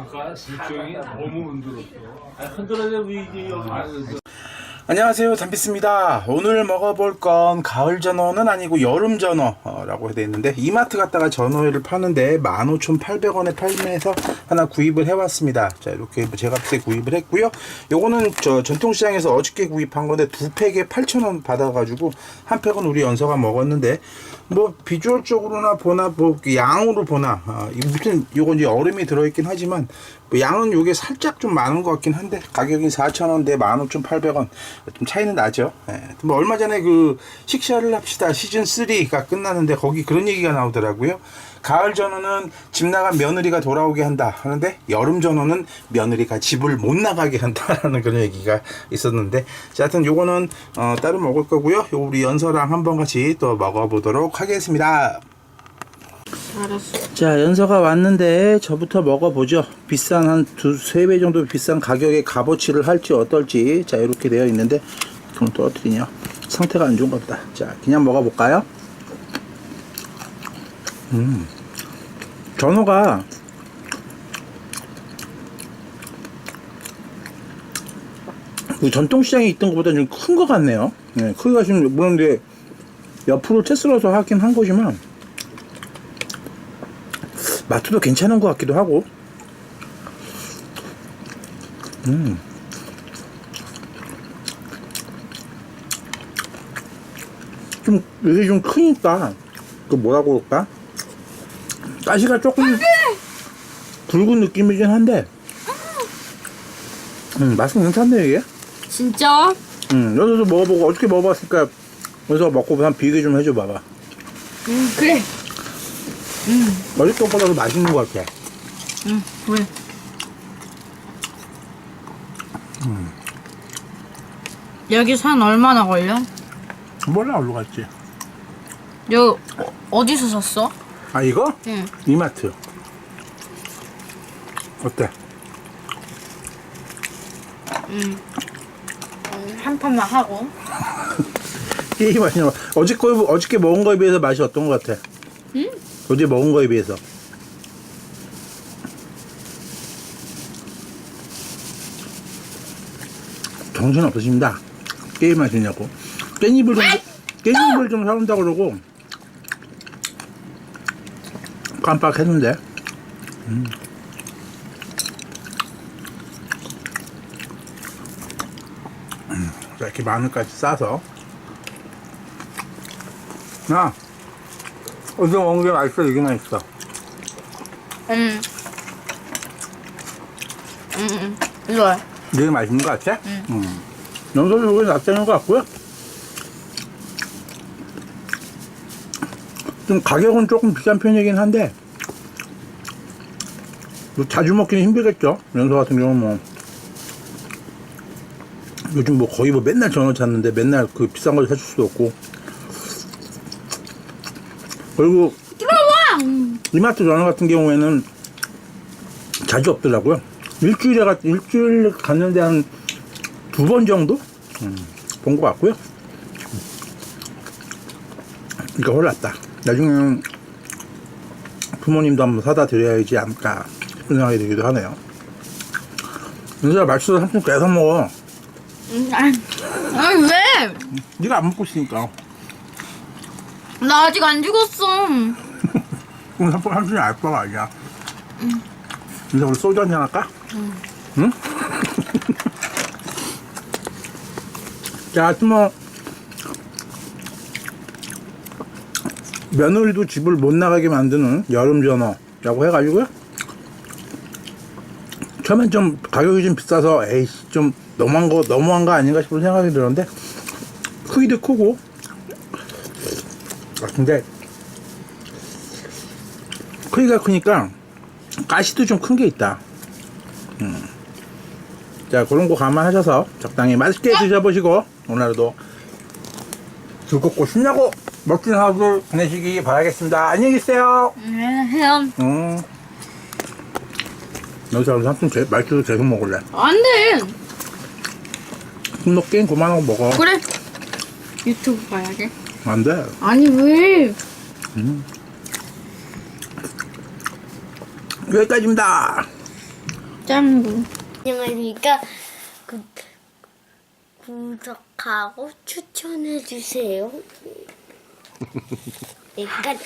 아까 실종이 너무 흔들었어. 아, 흔들어야 왜 이게 여기 안녕하세요. 담비스입니다. 오늘 먹어볼 건 가을 전어는 아니고 여름 전어라고 되어 있는데 이마트 갔다가 전어회를 파는데 15,800원에 팔면서 하나 구입을 해왔습니다. 자 이렇게 제값에 구입을 했고요. 요거는 저 전통시장에서 어저께 구입한 건데 두 팩에 8,000원 받아가지고 한 팩은 우리 연서가 먹었는데 뭐 비주얼적으로나 보나 뭐 양으로 보나 아, 이 무슨 요건 이제 얼음이 들어있긴 하지만 뭐 양은 요게 살짝 좀 많은 것 같긴 한데 가격이 4,000원 대 15,800원 좀 차이는 나죠. 예. 뭐 얼마 전에 그 식사를 합시다 시즌 3가 끝나는데 거기 그런 얘기가 나오더라고요. 가을 전어는 집 나간 며느리가 돌아오게 한다 하는데 여름 전어는 며느리가 집을 못 나가게 한다라는 그런 얘기가 있었는데 자 하여튼 요거는 어, 따로 먹을 거고요. 요 우리 연서랑 한번 같이 또 먹어보도록 하겠습니다. 알았어. 자 연서가 왔는데 저부터 먹어보죠. 비싼 한 두세 배 정도 비싼 가격에 값어치를 할지 어떨지. 자 이렇게 되어 있는데 좀 떨어뜨리냐 상태가 안 좋은가 보다. 자 그냥 먹어볼까요? 음 전어가 그 전통시장에 있던 것보다 좀 큰 것 같네요. 네, 크기가 좀 물론 근데 옆으로 채썰어서 하긴 한 거지만 맛도 괜찮은 것 같기도 하고. 음. 좀, 이게 좀 크니까, 그 뭐라고 그럴까? 가시가 조금 굵은 느낌이긴 한데, 음, 맛은 괜찮네, 이게. 진짜? 음, 여기서 먹어보고, 어떻게 먹어봤을까? 여기서 먹고 한번 비교 좀 해줘 봐봐. 응, 그래. 어릴 것보다도 맛있는 것 같아. 응, 왜? 여기 산 얼마나 걸려? 몰라, 어디로 갔지? 여 어디서 샀어? 아, 이거? 응. 이마트. 어때? 한 판만 하고. 이 맛이 나. 어저께 어저께 먹은 거에 비해서 맛이 어떤 것 같아? 응? 어제 먹은 거에 비해서. 정신 없으십니다. 게임 하시냐고. 깻잎을 좀 깻잎을 좀 사온다 그러고 깜빡했는데. 음. 음, 자, 이렇게 마늘까지 싸서. 나 어제 먹은 게 맛있어 이게 맛있어 응. 응, 응. 이거 와. 이게 맛있는 것 같아? 응 연소도 이게 낫다는 것 같고요 좀 가격은 조금 비싼 편이긴 한데 뭐 자주 먹기는 힘들겠죠 연소 같은 경우는 뭐 요즘 뭐 거의 뭐 맨날 전화 찾는데 맨날 그 비싼 걸 사줄 수도 없고 그리고 이마트 전화 같은 경우에는 자주 없더라고요. 일주일에 갔, 일주일 갔는데 한 두 번 정도? 음, 본것 같고요. 이거 올랐다. 나중에 부모님도 한번 사다 드려야지 않을까 싶은 생각이 들기도 하네요. 윤서야 말수도 삼촌 계속 먹어. 응, 아니, 아니, 왜? 네가 안 먹고 있으니까. 나 아직 안 죽었어. 그럼 삼촌 삼촌이 알 거가 아니야. 윤서 우리 소주 한잔 할까? 응? 자, 하여튼 뭐, 며느리도 집을 못 나가게 만드는 여름 전어라고 해가지고요. 처음엔 좀 가격이 좀 비싸서 에이씨 좀 너무한 거 너무한 거 아닌가 싶은 생각이 들었는데 크기도 크고 아 근데 크기가 크니까 가시도 좀 큰 게 있다. 음. 자 그런 거 감안하셔서 적당히 맛있게 드셔보시고 오늘 하루도 즐겁고 신나고 멋진 하루 보내시기 바라겠습니다. 안녕히 계세요. 응, 형. 음. 여기서 삼촌 제, 말투도 계속 먹을래. 안 돼. 너 게임 그만하고 먹어. 그래. 유튜브 봐야지. 안 돼. 아니, 왜? 여기까지입니다. 짱구. 안녕하십니까. 구, 구독하고 추천해주세요. 여기까지.